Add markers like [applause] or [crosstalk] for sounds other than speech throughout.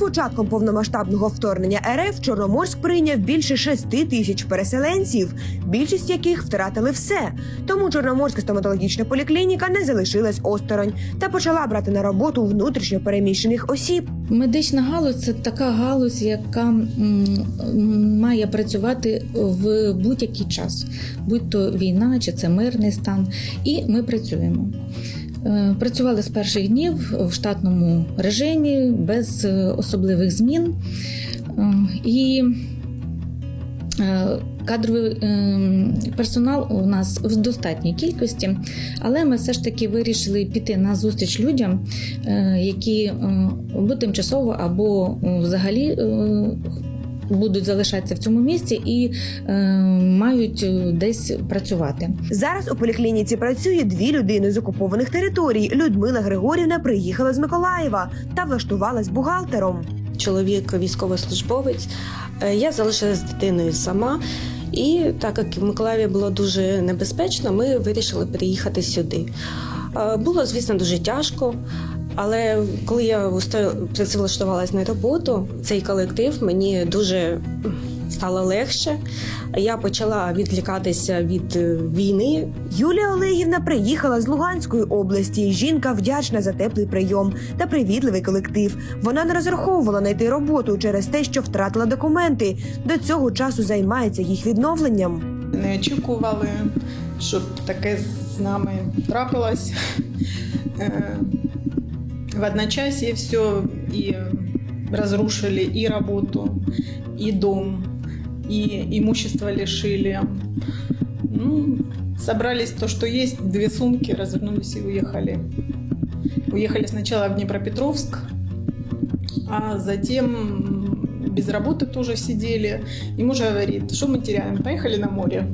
початком повномасштабного вторгнення РФ Чорноморськ прийняв більше 6 тисяч переселенців, більшість яких втратили все. Тому Чорноморська стоматологічна поліклініка не залишилась осторонь та почала брати на роботу внутрішньо переміщених осіб. Медична галузь це така галузь, яка має працювати в будь-який час, будь то війна чи це мирний стан. І ми працюємо. Е, Працювали з перших днів в штатному режимі, без е, особливих змін. Е, І кадровий персонал у нас в достатній кількості, але ми все ж таки вирішили піти на зустріч людям, які або тимчасово, або взагалі. Будуть залишатися в цьому місці і е, мають е, десь працювати. Зараз у поліклініці працює дві людини з окупованих територій. Людмила Григорівна приїхала з Миколаєва та влаштувалась бухгалтером. чоловік військовослужбовець. Е, Я залишилася з дитиною сама. І так як в Миколаєві було дуже небезпечно, ми вирішили переїхати сюди. Е, Було, звісно, дуже тяжко. Але коли я працевлаштувалась на роботу, цей колектив мені дуже стало легше. Я почала відлікатися від е, війни, Юлія Олегівна приїхала з Луганської області. Жінка вдячна за теплий прийом та привітливий колектив. Вона не розраховувала знайти роботу через те, що втратила документи. До цього часу займається їх відновленням. Не очікували, щоб таке з нами трапилось. В одночасье все и разрушили и работу, и дом, и имущество лишили. Ну, собрались то, что есть, две сумки, развернулись и уехали. Уехали сначала в Днепропетровск, а затем без работы тоже сидели. И муж говорит, что мы теряем, поехали на море.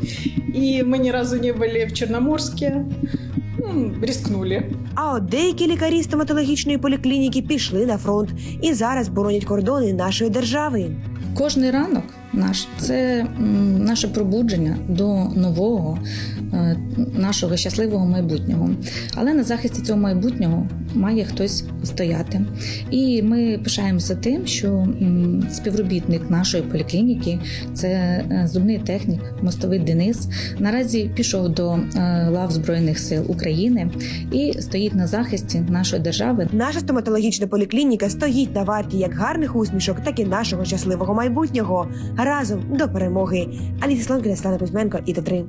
[laughs] И мы ни разу не были в Черноморске, рискнули. А от деякі лікарі стоматологічної поліклініки пішли на фронт і зараз боронять кордони нашої держави. Кожний ранок наш це наше пробудження до нового нашого щасливого майбутнього. Але на захисті цього майбутнього має хтось стояти. І ми пишаємося тим, що співробітник нашої поліклініки це е, зубний технік, мостовий Денис. Наразі пішов до е, лав Збройних сил України і стоїть на захисті нашої держави, Наша стоматологічна поліклініка стоїть на варті як гарних усмішок, так і нашого щасливого майбутнього. Разом до перемоги. Аліса Слонкіна, Слана Кузьменко і Т3.